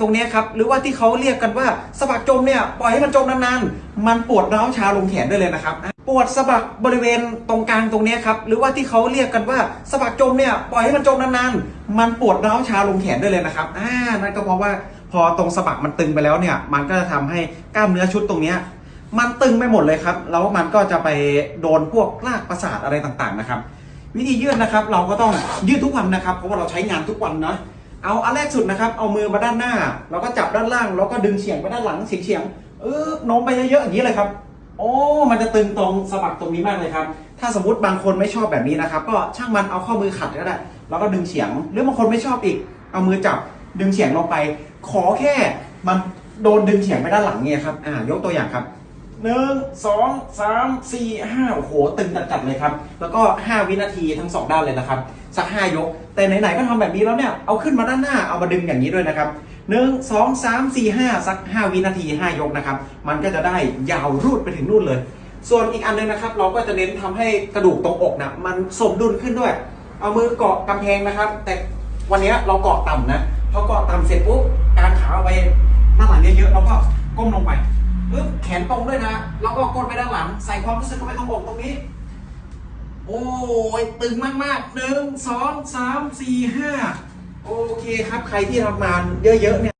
ตรงนี้ครับ หรือว่าที่เขาเรียกกันว่าสะบักจมเนี่ยปล่อยให้มันจมนานๆ มันปวดร้าวชาลงแขนได้เลยนะครับปวดสะบักบริเวณตรงกลางตรงนี้ครับหรือว่าที่เขาเรียกกันว่าสะบักจมเนี่ยปล่อยให้มันจมนานๆ มันปวดร้าวชาลงแขนได้เลยนะครับอ่านั่นก็เพราะว่าพอตรงสะบักมันตึงไปแล้วเนี่ยมันก็จะทำให้กล้ามเนื้อชุดตรงนี้มันตึงไปหมดเลยครับแล้วมันก็จะไปโดนพวกรากประสาทอะไรต่างๆนะครับ วิธียืดนะครับ เราก็ต้องยืดทุกวันนะครับ เพราะว่าเราใช้งานทุกวันนะ เอาอันแรกสุดนะครับ เอามือมาด้านหน้า แล้วก็จับด้านล่าง แล้วก็ดึงเฉียงไปด้านหลังเฉียงเฉียงๆเออโน้มไปเยอะๆอย่างนี้เลยครับ โอ้ มันจะตึงตรงสะบักตรงนี้มากเลยครับ ถ้าสมมติบางคนไม่ชอบแบบนี้นะครับ ก็ช่างมันเอาข้อมือขัดก็ได้ แล้วก็ดึงเฉียง หรือบางคนไม่ชอบอีก เอามือจับดึงเฉียงลงไป ขอแค่มันโดนดึงเฉียงไปด้านหลังเนี่ยครับ อ่า ยกตัวอย่างครับ หนึ่งสองสามสี่ห้าโอ้โหตึงจัดๆเลยครับ แล้วก็ 5 วินาทีทั้งสองด้านเลยนะครับ สัก 5 ยก แต่ไหนๆก็ทำแบบนี้แล้วเนี่ย เอาขึ้นมาด้านหน้าเอามาดึงอย่างนี้ด้วยนะครับหนึ่งสองสามสี่ห้าสัก 5 วินาที 5 ยกนะครับ มันก็จะได้ยาวรูดไปถึงนู่นเลย ส่วนอีกอันหนึงนะครับ เราก็จะเน้นทำให้กระดูกตรงอกนะมันสมดุลขึ้นด้วย เอามือเกาะกำแพงนะครับ แต่วันนี้เราเกาะต่ำนะพอเกาะต่ำเสร็จปุ๊บการขาไปด้านหลังเยอะๆเราก็ก้มลงไป นตรงด้วยนะ แล้วก็กดไปด้านหลัง ใส่ความรู้สึกเข้าไปตรงอกตรงนี้ โอ้ยตึงมากๆหนึ่งสองสามสี่ห้าโอเคครับ ใครที่ทำงานเยอะๆเนี่ย